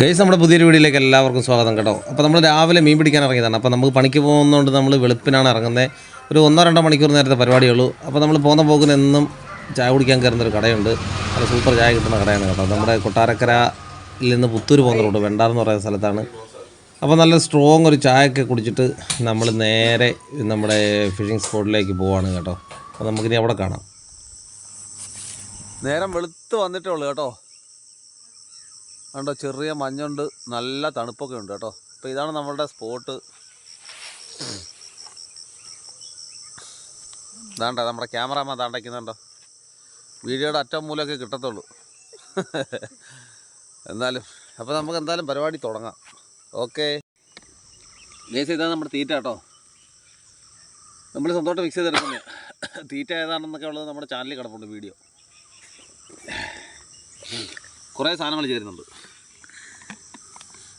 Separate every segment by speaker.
Speaker 1: Guys നമ്മുടെ പുതിയൊരു വീഡിയോയിലേക്ക് എല്ലാവർക്കും സ്വാഗതം കേട്ടോ. അപ്പോൾ നമ്മൾ രാവിലെ മീൻ പിടിക്കാൻ ഇറങ്ങിയതാണ്. അപ്പോൾ നമുക്ക് പണിക്ക് പോകുന്നതുകൊണ്ട് നമ്മൾ വെളുപ്പിനാണ് ഇറങ്ങുന്നത് ഒരു ഒന്നോ രണ്ടോ മണിക്കൂർ നേരത്തെ പരിപാടിയുള്ളൂ. അപ്പോൾ നമ്മൾ പോകുന്ന പോക്കിന് എന്നും ചായ കുടിക്കാൻ കയറുന്ന ഒരു കടയുണ്ട്. നല്ല സൂപ്പർ ചായ കിട്ടുന്ന കടയാണ് കേട്ടോ. നമ്മുടെ കൊട്ടാരക്കരയിൽ നിന്ന് പുത്തൂർ പോകുന്ന റോഡ് വെണ്ടാർ എന്ന് പറയുന്ന സ്ഥലത്താണ്. അപ്പോൾ നല്ല സ്ട്രോങ് ഒരു ചായയൊക്കെ കുടിച്ചിട്ട് നമ്മൾ നേരെ നമ്മുടെ ഫിഷിംഗ് സ്പോട്ടിലേക്ക് പോവാണ് കേട്ടോ. അപ്പോൾ നമുക്കിനി അവിടെ കാണാം. നേരം വെളുത്ത് വന്നിട്ടേ ഉള്ളൂ കേട്ടോ. കണ്ടോ ചെറിയ മഞ്ഞുണ്ട് നല്ല തണുപ്പൊക്കെ ഉണ്ട് കേട്ടോ. അപ്പോൾ ഇതാണ് നമ്മളുടെ സ്പോട്ട്. ഇതാണ്ട നമ്മുടെ ക്യാമറാമാൻ താണ്ടയ്ക്കുന്നുണ്ടോ വീഡിയോയുടെ അറ്റം മൂലമൊക്കെ കിട്ടത്തുള്ളൂ. എന്നാലും അപ്പോൾ നമുക്ക് എന്തായാലും പരിപാടി തുടങ്ങാം. ഓക്കെ. ഗേസ് ഇതാണ് നമ്മുടെ തീറ്റ കേട്ടോ. നമ്മൾ സ്വന്തമായിട്ട് മിക്സ് ചെയ്തെടുക്കുന്നത് തീറ്റ ഏതാണെന്നൊക്കെ ഉള്ളത് നമ്മുടെ ചാനലിൽ കിടപ്പുണ്ട് വീഡിയോ. കുറേ സാധനങ്ങൾ ചേരുന്നുണ്ട്.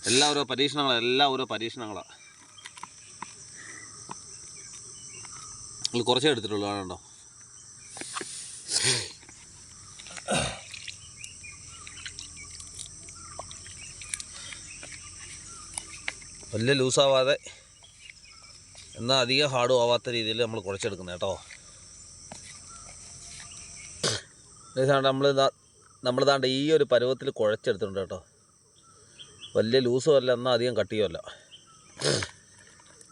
Speaker 1: എല്ലാ ഓരോ പരീക്ഷണങ്ങളാണ് എല്ലാ ഓരോ പരീക്ഷണങ്ങളാണ് നിങ്ങൾ കുറച്ചേ എടുത്തിട്ടുള്ളൂ ആണോ വലിയ ലൂസാവാതെ എന്നാൽ അധികം ഹാർഡും ആവാത്ത രീതിയിൽ നമ്മൾ കുറച്ചെടുക്കുന്നത് കേട്ടോ. നമ്മൾ നമ്മൾ ദാണ്ട് ഈ ഒരു പരുവത്തിൽ കുഴച്ചെടുത്തിട്ടുണ്ട് കേട്ടോ. വലിയ ലൂസും അല്ല എന്നാൽ അധികം കട്ടിയുമല്ല അപ്പം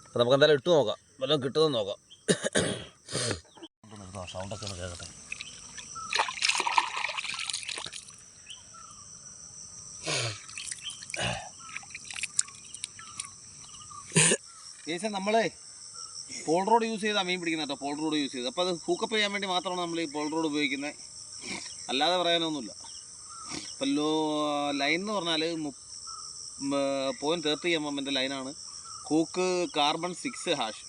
Speaker 1: അപ്പോൾ നമുക്ക് എന്തായാലും ഇട്ട് നോക്കാം. വല്ലതും കിട്ടുമെന്ന് നോക്കാം. സൗണ്ടൊക്കെ ഒന്ന് കേൾക്കട്ടെ. നമ്മളെ പോൾ റോഡ് യൂസ് ചെയ്താൽ മീൻ പിടിക്കുന്നത് കേട്ടോ പോൾ റോഡ് യൂസ് ചെയ്ത് അപ്പോൾ അത് ഹൂക്കപ്പ് ചെയ്യാൻ വേണ്ടി മാത്രമാണ് നമ്മൾ ഈ പോൾ റോഡ് ഉപയോഗിക്കുന്നത് അല്ലാതെ പറയാനൊന്നുമില്ല. ഇപ്പം ലോ ലൈൻ എന്ന് പറഞ്ഞാൽ പോയിന്റ് തേർട്ടി എം എമ്മിന്റെ ലൈനാണ്. കൂക്ക് കാർബൺ സിക്സ് ഹാഷ്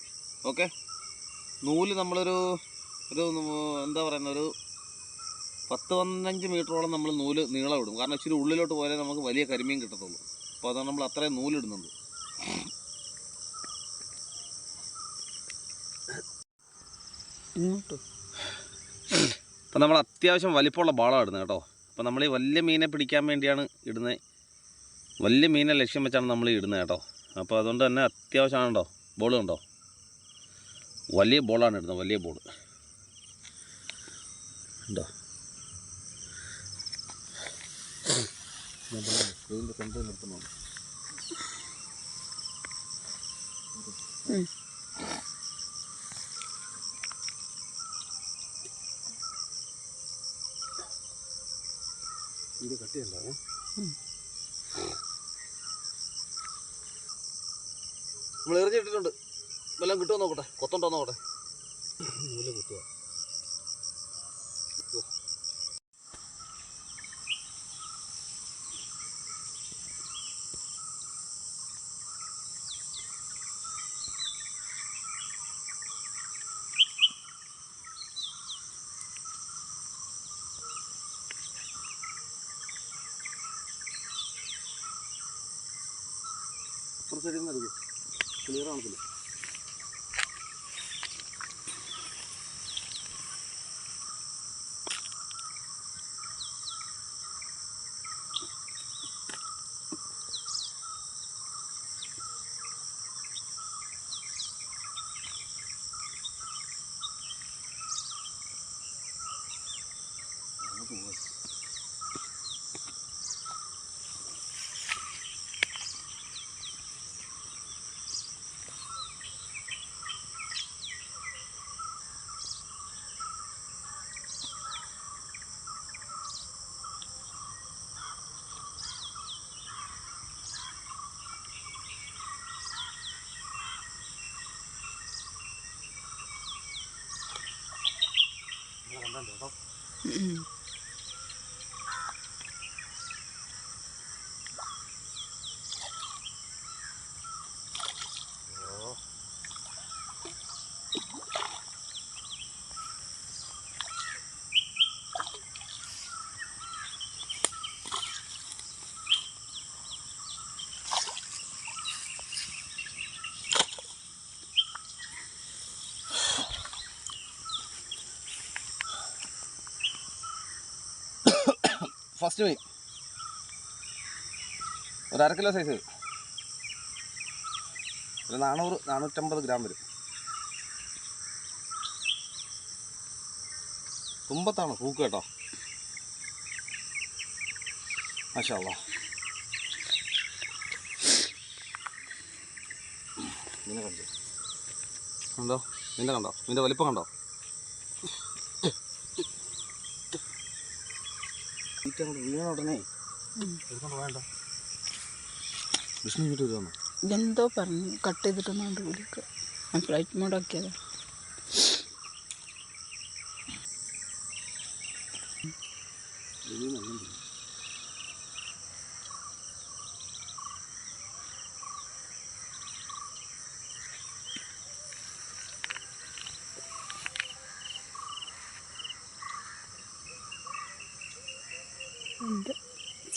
Speaker 1: ഓക്കെ നൂൽ നമ്മളൊരു ഒരു എന്താ പറയുന്ന ഒരു പത്ത് പതിനഞ്ച് മീറ്ററോളം നമ്മൾ നൂൽ നീളം ഇടും കാരണം ഇച്ചിരി ഉള്ളിലോട്ട് പോയാലേ നമുക്ക് വലിയ കരിമീൻ കിട്ടത്തുള്ളൂ. അപ്പോൾ അതാണ് നമ്മൾ അത്രയും നൂലിടുന്നുണ്ട് അപ്പം നമ്മൾ അത്യാവശ്യം വലിപ്പമുള്ള ബാളാണ് ഇടുന്നത് കേട്ടോ. അപ്പോൾ നമ്മൾ ഈ വലിയ മീനെ പിടിക്കാൻ വേണ്ടിയാണ് ഇടുന്നത്. വലിയ മീനെ ലക്ഷ്യം വെച്ചാണ് നമ്മൾ ഇടുന്നത് കേട്ടോ. അപ്പോൾ അതുകൊണ്ട് തന്നെ അത്യാവശ്യമാണോ ബോൾ ഉണ്ടോ വലിയ ബോളാണ് ഇടുന്നത് വലിയ ബോൾ. ഉണ്ടോ ഫ്രണ്ടിൽ നിർത്തുന്നുണ്ട്. ഇത് കട്ടിയുണ്ടാവും നമ്മൾ എറിഞ്ഞിട്ടിട്ടുണ്ട്. വല്ലതും കിട്ടുമോ നോക്കട്ടെ. കൊത്തുണ്ടോ നോക്കട്ടെ. നൂൽ കുത്തുക. അപ്പുറത്തെ സൈഡിൽ നിന്ന് എടുക്കും ക്ലിയർ ആണത്തില്ല ഫസ്റ്റ് മീൻ ഒരു അര കിലോ സൈസ് ഒരു നാനൂറ് നാനൂറ്റമ്പത് ഗ്രാം വരും. തുമ്പത്താണ് പൂക്ക് കേട്ടോ. മാഷാ നിന്നെ കണ്ടു? കണ്ടോ? ഇതിന്റെ കണ്ടോ? നിന്റെ വലിപ്പം കണ്ടോ? അങ്ങോട്ട് വീണ ഉടനെ വേണ്ട. വിഷ്ണു ഇങ്ങോട്ട്
Speaker 2: പറഞ്ഞു. കട്ട് ചെയ്തിട്ടൊന്നും കൊണ്ട് വിളിക്കുക ഞാൻ ഫ്ലൈറ്റ് മോഡ് ആക്കിയതാ. എന്താ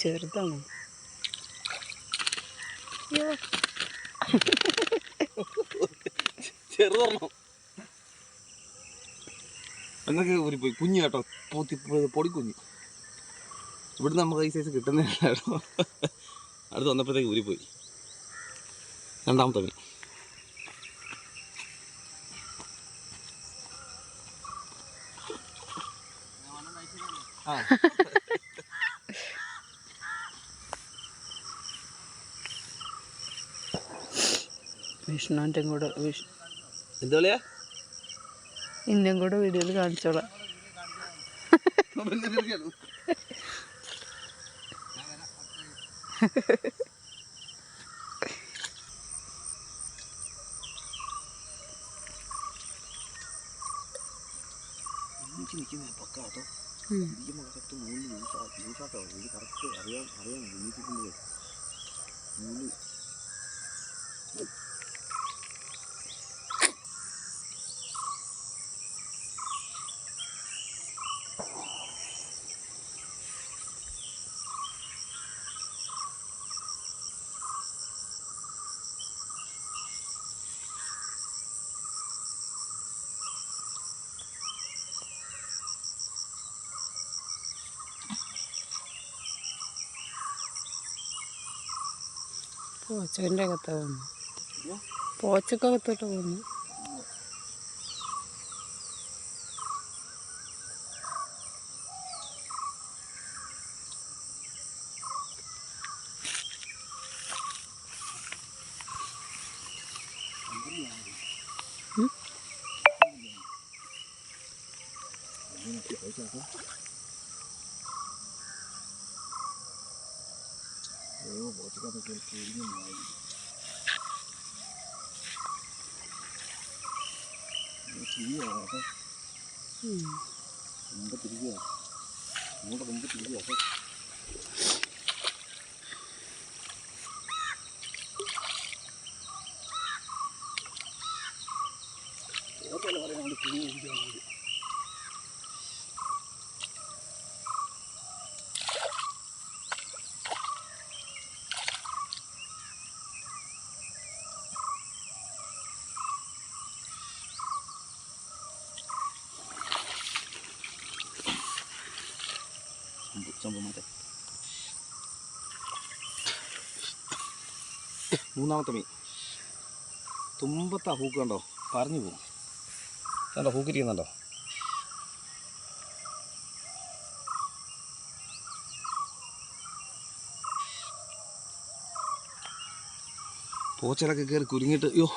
Speaker 2: ചെറുതാണോ അയ്യോ
Speaker 1: ചെറുതരണോ എന്നൊക്കെ പോയി കുഞ്ഞു കേട്ടോ. പൊത്തി പൊടിക്കുഞ്ഞ്. ഇവിടെ നമുക്ക് ഈ സൈസ് കിട്ടുന്നില്ലായിരുന്നു കേട്ടോ അടുത്ത് വന്നപ്പോഴത്തേക്ക് പോയി രണ്ടാമത്തെ മീൻ ആ.
Speaker 2: വിഷ്ണുവിന്റെ കൂടെ
Speaker 1: എന്താ പറയാ
Speaker 2: ഇന്നും കൂടെ വീഡിയോയിൽ കാണിച്ചോളാം.
Speaker 1: നിൽക്കുന്ന പക്ക കേട്ടോ
Speaker 2: ഉം.
Speaker 1: ഇരിക്കുമ്പോൾ കറക്റ്റ് മൂന്ന് ന്യൂസ് ന്യൂസാട്ടോ ഇത് കറക്റ്റ് അറിയാൻ അറിയാൻ എണീറ്റിരിക്കുമ്പോഴേ മൂന്ന്
Speaker 2: പോച്ചകന്റെ അകത്താ പോകുന്നു പോച്ചക്കകത്തോട്ട് പോകുന്നു ഉം? ഉം.
Speaker 1: മുമ്പ് തിരിക്കുക ഇങ്ങോട്ട് മുമ്പ് തിരിക്കുക അപ്പോൾ സംഭവം മൂന്നാമത്തെ മീൻ. തുമ്പത്താ ഹൂക്ക് കണ്ടോ? പറഞ്ഞു പോകും കണ്ടോ? ഹൂക്കിരിക്കുന്നുണ്ടോ പോച്ചലൊക്കെ കയറി കുരുങ്ങിയിട്ട് അയ്യോ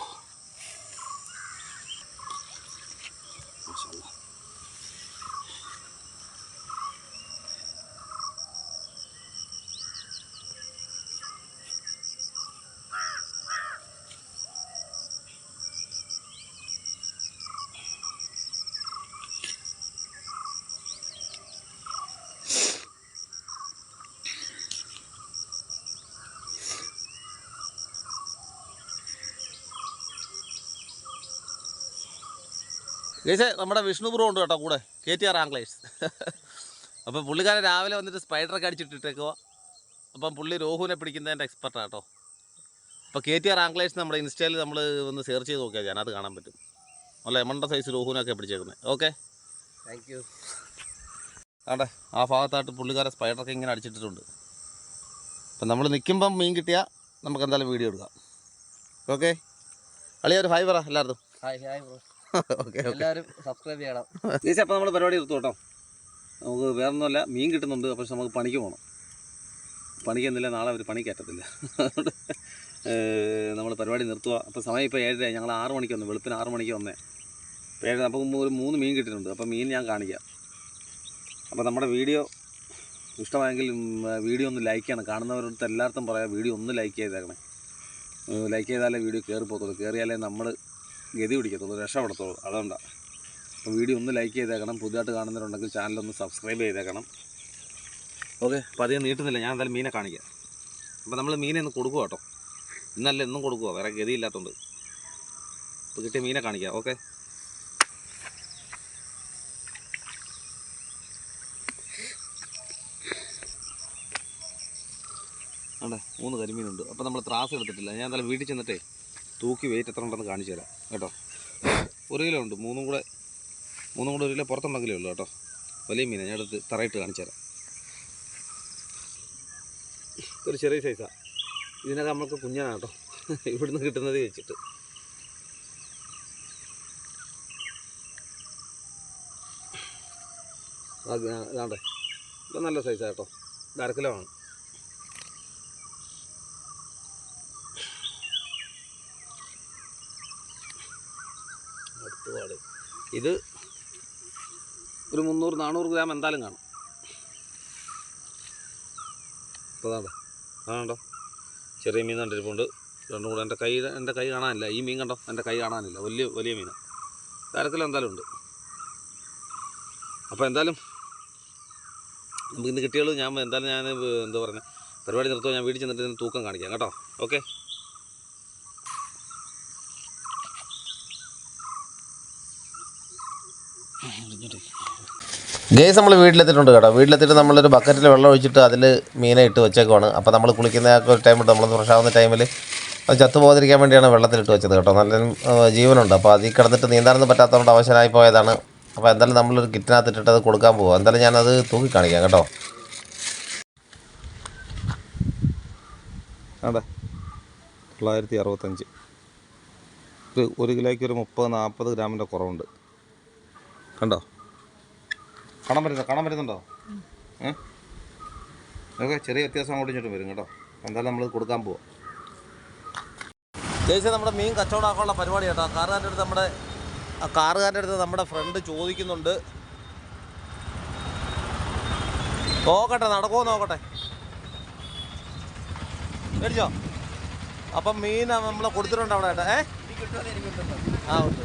Speaker 1: ഗൈസേ നമ്മുടെ വിഷ്ണു ബ്രോ ഉണ്ട് കേട്ടോ കൂടെ കെ ടി ആർ ആംഗ്ലേഴ്സ് അപ്പം പുള്ളിക്കാരൻ രാവിലെ വന്നിട്ട് സ്പൈഡറൊക്കെ അടിച്ചിട്ടിട്ടേക്കുക അപ്പം പുള്ളി രോഹുവിനെ പിടിക്കുന്നതിന്റെ എക്സ്പെർട്ടാണ് കേട്ടോ. അപ്പോൾ കെ ടി ആർ ആംഗ്ലേഴ്സ് നമ്മുടെ ഇൻസ്റ്റയിൽ നമ്മൾ ഒന്ന് സെർച്ച് ചെയ്ത് നോക്കിയാൽ ഞാനത് കാണാൻ പറ്റും. നല്ല എമണ്ട സൈസ് രോഹുവിനൊക്കെ പിടിച്ചേക്കുന്നത് ഓക്കെ
Speaker 3: താങ്ക് യു
Speaker 1: ആണ്ടെ ആ ഭാഗത്തായിട്ട് പുള്ളിക്കാരൻ സ്പൈഡറൊക്കെ ഇങ്ങനെ അടിച്ചിട്ടിട്ടുണ്ട്. അപ്പം നമ്മൾ നിൽക്കുമ്പം മീൻ കിട്ടിയാൽ നമുക്ക് എന്തായാലും വീഡിയോ എടുക്കാം. ഓക്കെ അളിയ ഒരു ഫൈവ് പറ എല്ലാവർക്കും
Speaker 3: ഹായ് ഹായ് ബ്രോ എല്ലാവരും സബ്സ്ക്രൈബ് ചെയ്യണം.
Speaker 1: ചേച്ചി അപ്പോൾ നമ്മൾ പരിപാടി എടുത്തു കേട്ടോ. നമുക്ക് വേറൊന്നുമല്ല മീൻ കിട്ടുന്നുണ്ട് പക്ഷെ നമുക്ക് പണിക്ക് പോകണം പണിക്ക് എന്നില്ല നാളെ അവർ പണി നമ്മൾ പരിപാടി നിർത്തുക അപ്പോൾ സമയം ഇപ്പോൾ ഏഴര ഞങ്ങൾ ആറ് മണിക്ക് വന്നു വെളുപ്പിന് ആറ് മണിക്ക് വന്നേ. അപ്പോൾ ഏഴര അപ്പോൾ ഒരു മൂന്ന് മീൻ കിട്ടിയിട്ടുണ്ട്. അപ്പോൾ മീൻ ഞാൻ കാണിക്കാം. അപ്പോൾ നമ്മുടെ വീഡിയോ ഇഷ്ടമായെങ്കിൽ വീഡിയോ ഒന്ന് ലൈക്ക് ചെയ്യണം. കാണുന്നവരടുത്ത് എല്ലാവർക്കും പറയാം വീഡിയോ ഒന്ന് ലൈക്ക് ചെയ്തേക്കണേ. ലൈക്ക് ചെയ്താലേ വീഡിയോ കയറി പോകത്തുള്ളൂ കയറിയാലേ നമ്മൾ ഗതി പിടിക്കത്തുള്ളൂ രക്ഷപ്പെടത്തുള്ളൂ അതുകൊണ്ടാണ് അപ്പോൾ വീഡിയോ ഒന്ന് ലൈക്ക് ചെയ്തേക്കണം. പുതിയതായിട്ട് കാണുന്നവരുണ്ടെങ്കിൽ ചാനലൊന്ന് സബ്സ്ക്രൈബ് ചെയ്തേക്കണം. ഓക്കെ അപ്പോൾ അധികം നീട്ടുന്നില്ല. ഞാൻ എന്തായാലും മീനെ കാണിക്കാം. അപ്പോൾ നമ്മൾ മീനെ ഒന്ന് കൊടുക്കുക കേട്ടോ. ഇന്നല്ല എന്നും കൊടുക്കുക വേറെ ഗതിയില്ലാത്തതുകൊണ്ട് അപ്പോൾ കിട്ടിയ മീനെ കാണിക്കാം. ഓക്കെ അതെ മൂന്ന് കരിമീനുണ്ട്. അപ്പോൾ നമ്മൾ ത്രാസ് എടുത്തിട്ടില്ല. ഞാൻ എന്തായാലും വീട്ടിൽ ചെന്നിട്ടേ തൂക്കി വെയിറ്റ് എത്ര ഉണ്ടെന്ന് കാണിച്ചു തരാം. കേട്ടോ? ഒരു കിലോ ഉണ്ട്. മൂന്നും കൂടെ മൂന്നും കൂടെ ഒരു കിലോ പുറത്തുണ്ടെങ്കിലേ ഉള്ളൂ കേട്ടോ. വലിയ മീനാണ് ഞാൻ എടുത്ത് തറയിട്ട് കാണിച്ചു തരാം. ഒരു ചെറിയ സൈസാണ് ഇതിനൊക്കെ നമ്മൾക്ക് കുഞ്ഞാണ് കേട്ടോ. ഇവിടുന്ന് കിട്ടുന്നത് വെച്ചിട്ട്. അത് ഞാൻ- ഇത് നല്ല സൈസാണ് കേട്ടോ. ഇത് അരക്കിലോ കിലോ ആണ് അടുത്ത പാട് ഇത് ഒരു മുന്നൂറ് നാനൂറ് ഗ്രാം എന്തായാലും കാണും. ഇപ്പോൾ അതാണ്ടോ അതാണ്ടോ ചെറിയ മീൻ കണ്ടിരിപ്പുണ്ട് രണ്ടും കൂടെ എന്റെ കൈ എന്റെ കൈ കാണാനില്ല. ഈ മീൻ കണ്ടോ? എന്റെ കൈ കാണാനില്ല. വലിയ വലിയ മീനാണ് തരത്തിൽ എന്തായാലും ഉണ്ട്. അപ്പോൾ എന്തായാലും നമുക്ക് ഇന്ന് കിട്ടിയുള്ളൂ. ഞാൻ എന്തായാലും ഞാൻ എന്താ പറയുക പരിപാടി നിർത്തുമോ ഞാൻ വീട്ടിൽ ചെന്നിട്ട് ഇതിന് തൂക്കം കാണിക്കാം. കേട്ടോ? ഓക്കെ?
Speaker 4: ഗേസ് നമ്മൾ വീട്ടിലെത്തിയിട്ടുണ്ട് കേട്ടോ. വീട്ടിലെത്തിയിട്ട് നമ്മളൊരു ബക്കറ്റിൽ വെള്ളം ഒഴിച്ചിട്ട് അതിൽ മീനെ ഇട്ട് വെച്ചേക്കുവാണ്. അപ്പോൾ നമ്മൾ കുളിക്കുന്ന ആ ഒരു ടൈമുണ്ട് നമ്മൾ ഫ്രഷ് ആവുന്ന ടൈമിൽ അത് ചത്തുപോകാതിരിക്കാൻ വേണ്ടിയാണ് വെള്ളത്തിലിട്ട് വെച്ചത് കേട്ടോ. നല്ല ജീവനുണ്ട്. അപ്പോൾ അതിൽ കിടന്നിട്ട് നീന്താനൊന്നും പറ്റാത്തതുകൊണ്ട് അവശനായി പോയതാണ്. അപ്പോൾ എന്തായാലും നമ്മളൊരു കിറ്റിനകത്ത് ഇട്ടിട്ട് അത് കൊടുക്കാൻ പോകും എന്തായാലും ഞാനത് തൂക്കി കാണിക്കാം കേട്ടോ.
Speaker 1: അതെ. തൊള്ളായിരത്തി അറുപത്തഞ്ച്. ഒരു ഒരു കിലോയ്ക്ക് ഒരു മുപ്പത് നാൽപ്പത് ഗ്രാമിന്റെ കുറവുണ്ട്. കണ്ടോ? കാണാൻ പറ്റുന്നോ കാണാൻ പറ്റുന്നുണ്ടോ ഏ? ചെറിയ വ്യത്യാസം അങ്ങോട്ടും ഇങ്ങോട്ടും വരും കേട്ടോ. എന്തായാലും നമ്മൾ കൊടുക്കാൻ പോവാം. ചേച്ചി നമ്മുടെ മീൻ കച്ചവടമാക്കാനുള്ള പരിപാടി കേട്ടോ. കാറുകാരുടെ അടുത്ത് നമ്മുടെ ആ കാറുകാരുടെ അടുത്ത് നമ്മുടെ ഫ്രണ്ട് ചോദിക്കുന്നുണ്ട്. നോക്കട്ടെ നടക്കുമോ നോക്കട്ടെ. മേടിച്ചോ? അപ്പം മീൻ നമ്മൾ കൊടുത്തിട്ടുണ്ട് അവിടെ ഏട്ടാ ഏ? ആ ഉണ്ട്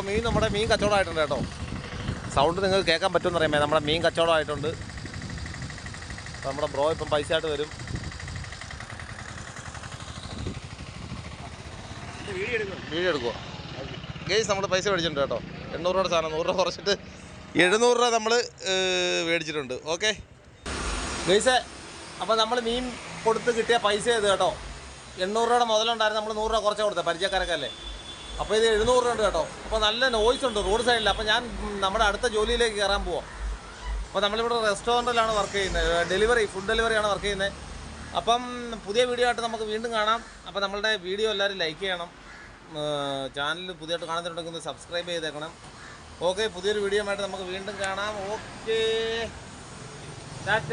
Speaker 1: അപ്പം മീൻ നമ്മുടെ മീൻ കച്ചവടമായിട്ടുണ്ട് കേട്ടോ. സൗണ്ട് നിങ്ങൾക്ക് കേൾക്കാൻ പറ്റുമെന്ന് അറിയാമേ നമ്മുടെ മീൻ കച്ചവടമായിട്ടുണ്ട് നമ്മുടെ ബ്രോ ഇപ്പം പൈസ ആയിട്ട് വരും. വീഡിയോ എടുക്കുക ഗേസ് നമ്മൾ പൈസ മേടിച്ചിട്ടുണ്ട് കേട്ടോ. എണ്ണൂറ് രൂപയുടെ സാധനം. നൂറ് രൂപ കുറച്ചിട്ട് എഴുന്നൂറ് രൂപ നമ്മൾ മേടിച്ചിട്ടുണ്ട്. ഓക്കെ? ഗൈസേ അപ്പോൾ നമ്മൾ മീൻ കൊടുത്ത് കിട്ടിയ പൈസ ചെയ്ത് കേട്ടോ? എണ്ണൂറ് രൂപയുടെ മുതലുണ്ടായിരുന്നു. നമ്മൾ നൂറ് രൂപ കുറച്ച് കൊടുത്തത് പരിചയക്കാരൊക്കെ അല്ലേ? അപ്പോൾ ഇത് എഴുന്നൂറ് രൂപ കേട്ടോ. അപ്പോൾ നല്ല നോയ്സ് ഉണ്ട് റോഡ് സൈഡിൽ അപ്പോൾ ഞാൻ നമ്മുടെ അടുത്ത ജോലിയിലേക്ക് കയറാൻ പോവാം. അപ്പോൾ നമ്മളിവിടെ റെസ്റ്റോറന്റിലാണ് വർക്ക് ചെയ്യുന്നത്. ഡെലിവറി ഫുഡ് ഡെലിവറിയാണ് വർക്ക് ചെയ്യുന്നത്. അപ്പം പുതിയ വീഡിയോ ആയിട്ട് നമുക്ക് വീണ്ടും കാണാം. അപ്പോൾ നമ്മളുടെ വീഡിയോ എല്ലാവരും ലൈക്ക് ചെയ്യണം. ചാനൽ പുതിയതായിട്ട് കാണുന്നുണ്ടെങ്കിൽ ഒന്ന് സബ്സ്ക്രൈബ് ചെയ്തേക്കണം. ഓക്കെ പുതിയൊരു വീഡിയോ ആയിട്ട് നമുക്ക് വീണ്ടും കാണാം. ഓക്കേ ടാറ്റ